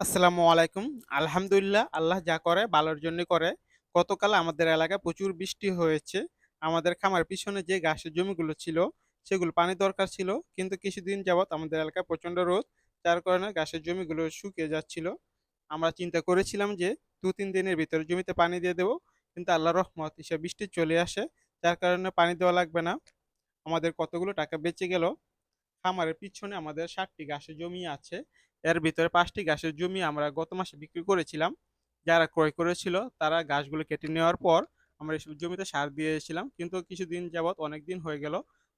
আসসালামু আলাইকুম। আলহামদুলিল্লাহ আল্লাহ যা করে ভালোর জন্যই করে। গতকাল আমাদের এলাকায় প্রচুর বৃষ্টি হয়েছে। আমাদের খামারের পিছনে যে ঘাসের জমিগুলো ছিল, সেগুলো পানি দরকার ছিল। কিন্তু কিছুদিন যাবৎ আমাদের এলাকায় প্রচণ্ড রোদ। যার কারণে ঘাসের জমিগুলো শুকিয়ে যাচ্ছিল। আমরা চিন্তা করেছিলাম যে ২-৩ দিনের ভিতরে জমিতে পানি দিয়ে দেব। কিন্তু আল্লাহর রহমত এসে বৃষ্টি চলে আসে। যার কারণে পানি দেওয়া লাগবে না। আমাদের কতগুলো টাকা বেঁচে গেল। খামারের পিছনে আমাদের ৭ টি ঘাসের জমি আছে। এর ভিতরে পাঁচটি গাছের জমি আমরা গত মাসে বিক্রি করেছিলাম। যারা ক্রয় করেছিল তারা ঘাসগুলো কেটে নেওয়ার পর আমরা এসব জমিতে সার দিয়েছিলাম। কিন্তু কিছুদিন যাবৎ অনেকদিন হয়ে গেল।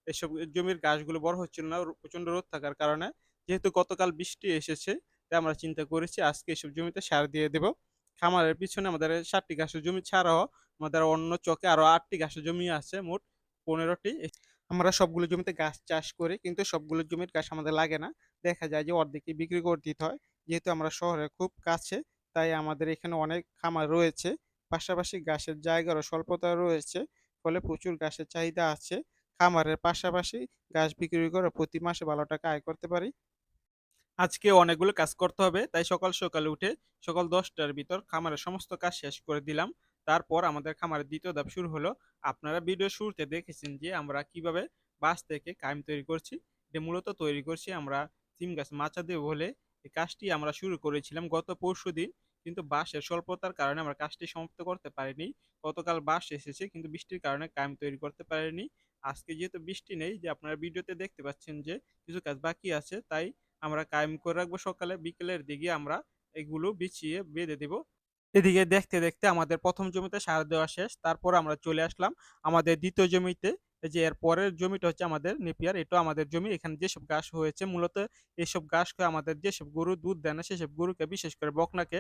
এসব জমির গাছগুলো বড় হচ্ছিল না রো প্রচণ্ড রোদ থাকার কারণে। যেহেতু গতকাল বৃষ্টি এসেছে, তাই আমরা চিন্তা করেছি আজকে এসব জমিতে সার দিয়ে দেব। খামারের পিছনে আমাদের ৭ টি ঘাসের জমি ছাড়াও আমাদের অন্য চকে আরও ৮ টি ঘাসের জমি আছে মোট ১৫ টি। আমরা সবগুলো জমিতে গাছ চাষ করি, কিন্তু সবগুলো জমির গাছ আমাদের লাগে না। দেখা যায় যে অর্ধেকই বিক্রি করে দিতে হয়। যেহেতু আমরা শহরে খুব কাছে, তাই আমাদের এখানে অনেক খামার রয়েছে। পাশাপাশি গাছের জায়গারও স্বল্পতা রয়েছে। ফলে প্রচুর গাছের চাহিদা আছে। খামারের পাশাপাশি গাছ বিক্রি করে প্রতি মাসে ভালো টাকা আয় করতে পারি। আজকে অনেকগুলো কাজ করতে হবে, তাই সকাল সকাল উঠে সকাল ১০টার ভিতর খামারের সমস্ত কাজ শেষ করে দিলাম। তারপর আমাদের খামারের দ্বিতীয় ধাপ শুরু হলো। আপনারা ভিডিওর শুরুতে দেখেছেন যে আমরা কীভাবে বাঁশ থেকে কাইম তৈরি করছি। এটা মূলত তৈরি করছি আমরা সিম গাছ মাচা দেব বলে এই কাজটি আমরা শুরু করেছিলাম গত পরশু দিন কিন্তু বাঁশের স্বল্পতার কারণে আমরা কাজটি সমাপ্ত করতে পারিনি। গতকাল বাঁশ এসেছে কিন্তু বৃষ্টির কারণে কাইম তৈরি করতে পারিনি। আজকে যেহেতু বৃষ্টি নেই যে আপনারা ভিডিওতে দেখতে পাচ্ছেন যে কিছু কাজ বাকি আছে তাই আমরা কায়েম করে রাখব সকালে, বিকেলের দিকে আমরা এগুলো বিছিয়ে বেঁধে দিব। এদিকে দেখতে, দেখতে আমাদের প্রথম জমিতে সার দেওয়া শেষ। তারপর আমরা চলে আসলাম আমাদের দ্বিতীয় জমিতে। যে এর পরের জমিটা হচ্ছে আমাদের নেপিয়ার। এটাও আমাদের জমি। এখানে যেসব ঘাস হয়েছে মূলত এসব ঘাস খেয়ে আমাদের যেসব গরু দুধ দেয় না সেসব গরুকে বিশেষ করে বকনাকে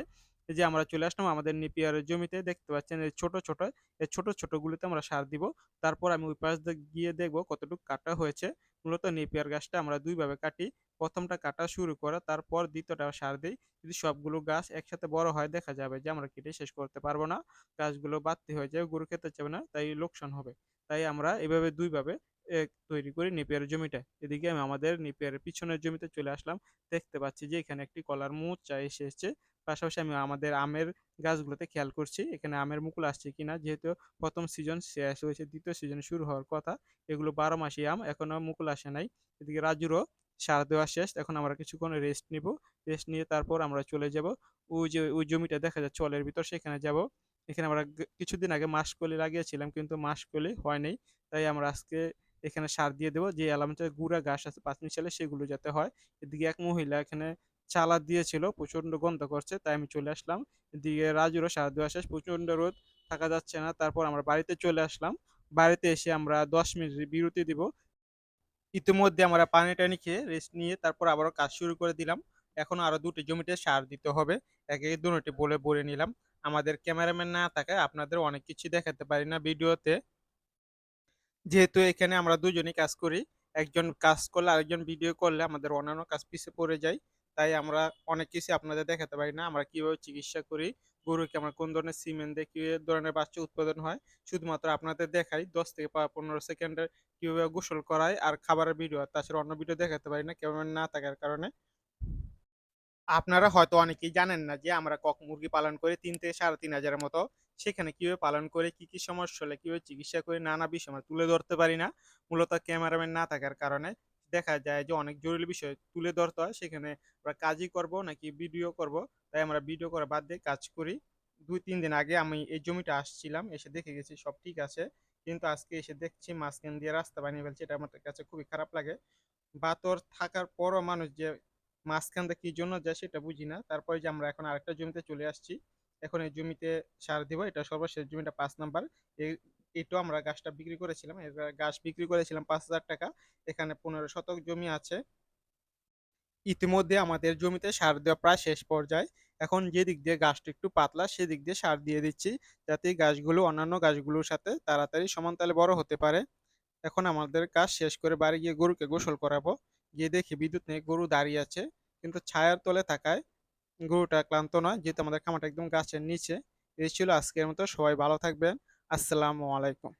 যে আমরা চলে আসলাম আমাদের নেপিয়ারের জমিতে দেখতে পাচ্ছেন এই ছোট, ছোট এই ছোট, ছোট গুলোতে আমরা সার দিব। তারপর আমি ওই পাশ গিয়ে দেখব কতটুকু কাটা হয়েছে। মূলত নেপিয়ার গাছটা আমরা দুইভাবে কাটি। ১ম টা কাটা শুরু করে তারপর দ্বিতীয়টা সার দেই। যদি সবগুলো গাছ একসাথে বড় হয় দেখা যাবে যে আমরা কেটে শেষ করতে পারব না। গাছগুলো বাড়তি হয়ে যায়, গরু খেতে চাবে না, তাই লোকসান হবে। তাই আমরা এভাবে ২ ভাবে এ তৈরি করি নেপিয়ারের জমিটা। এদিকে আমি আমাদের নেপিয়ারের পিছনের জমিতে চলে আসলাম। দেখতে পাচ্ছি যে এখানে একটি কলার মোচা এসেছে। পাশাপাশি আমি আমাদের আমের গাছগুলোতে খেয়াল করছি এখানে আমের মুকুল আসছে কিনা। যেহেতু প্রথম সিজন শেষ হয়েছে, দ্বিতীয় সিজন শুরু হওয়ার কথা। এগুলো ১২ মাসি আম, এখনও মুকুল আসে নাই। এদিকে রাজুরও সার দেওয়া শেষ। এখন আমরা কিছুক্ষণ রেস্ট নিব। রেস্ট নিয়ে তারপর আমরা চলে যাব। ওই যে ওই জমিটা দেখা যায় চলের ভিতর সেখানে যাব। এখানে আমরা কিছুদিন আগে মাসকলি লাগিয়েছিলাম কিন্তু মাসকলি হয় নাই। তাই আমরা আজকে এখানে সার দিয়ে দেব। যে এলামতে গুড়া ঘাস আছে পাঁচমিশালি সেগুলো যাতে হয়। এদিকে এক মহিলা এখানে চালা দিয়েছিল, প্রচণ্ড গন্ধ করছে তাই আমি চলে আসলাম। এদিকে রাজুরও সার দেওয়া শেষ। প্রচণ্ড রোদ, থাকা যাচ্ছে না। তারপর আমরা বাড়িতে চলে আসলাম। বাড়িতে এসে আমরা ১০ মিনিট বিরতি দিব। ইতিমধ্যে আমরা পানি-টানি খেয়ে রেস্ট নিয়ে তারপর আবারও কাজ শুরু করে দিলাম। এখন আরও দুটি জমিতে সার দিতে হবে। একে, দুটি বলে বলে নিলাম। আমাদের ক্যামেরাম্যান না থাকায় আপনাদের অনেক কিছু দেখাতে পারি না ভিডিওতে। যেহেতু এখানে আমরা দুজনই কাজ করি। একজন কাজ করলে আরেকজন ভিডিও করলে আমাদের অন্যান্য কাজ পিছিয়ে পড়ে যায়। তাই আমরা অনেক কিছু আপনাদের দেখাতে পারি না। আমরা কীভাবে চিকিৎসা করি, গরুকে আমরা কোন ধরনের সিমেন্ট দিয়ে কি ধরনের বাচ্চা উৎপাদন হয়, শুধুমাত্র আপনাদের দেখাই ১০ থেকে পনেরো ১৫ সেকেন্ডের কীভাবে গোসল করায় আর খাবারের ভিডিও। তাছাড়া অন্য ভিডিও দেখাতে পারি না ক্যামেরাম্যান না থাকার কারণে। আপনারা হয়তো অনেকেই জানেন না যে আমরা কক মুরগি পালন করি তিন থেকে সাড়ে তিন হাজারের মতো। সেখানে কীভাবে পালন করে, কি, কি সমস্যা হলে কীভাবে চিকিৎসা করে নানা বিষয় আমরা তুলে ধরতে পারি না। মূলত ক্যামেরাম্যান না থাকার কারণে। দেখা যায় যে অনেক জরুরি বিষয় তুলে ধরতে হয়। সেখানে আমরা কাজই করব নাকি ভিডিও করব। তাই আমরা ভিডিও করা বাদ দিয়ে কাজ করি। ২-৩ দিন আগে আমি এই জমিটা আসছিলাম। এসে দেখে গেছি সব ঠিক আছে। কিন্তু আজকে এসে দেখছি মাঝখান দিয়ে রাস্তা বানিয়ে ফেলছে। এটা আমার কাছে খুবই খারাপ লাগে। বাতর থাকার পরও মানুষ যে মাঝখান দিয়ে কি জন্য যায় সেটা বুঝি না। তারপরে যে আমরা এখন আরেকটা জমিতে চলে আসছি। এখন এই জমিতে সার দিব। এটা সর্বশেষ জমিটা পাঁচ নাম্বার। এই এটাও আমরা গাছটা বিক্রি করেছিলাম। গাছ বিক্রি করেছিলাম ৳৫,০০০ এখানে ১৫ শতক জমি আছে। ইতিমধ্যে আমাদের জমিতে সার দেওয়া প্রায় শেষ পর্যায়ে। এখন যেদিক দিয়ে গাছটা একটু পাতলা সেদিক দিয়ে সার দিয়ে দিচ্ছি। যাতে গাছগুলো অন্যান্য গাছগুলোর সাথে তাড়াতাড়ি সমান তালে বড় হতে পারে। এখন আমাদের কাজ শেষ করে বাড়ি গিয়ে গরুকে গোসল করাবো। গিয়ে দেখি বিদ্যুৎ নেই, গরু দাঁড়িয়ে আছে। কিন্তু ছায়ার তলে থাকায় গরুটা ক্লান্ত নয়। যেহেতু আমাদের খামারটা একদম গাছের নিচে। এই ছিল আজকের মতো। সবাই ভালো থাকবেন। আসসালামু আলাইকুম।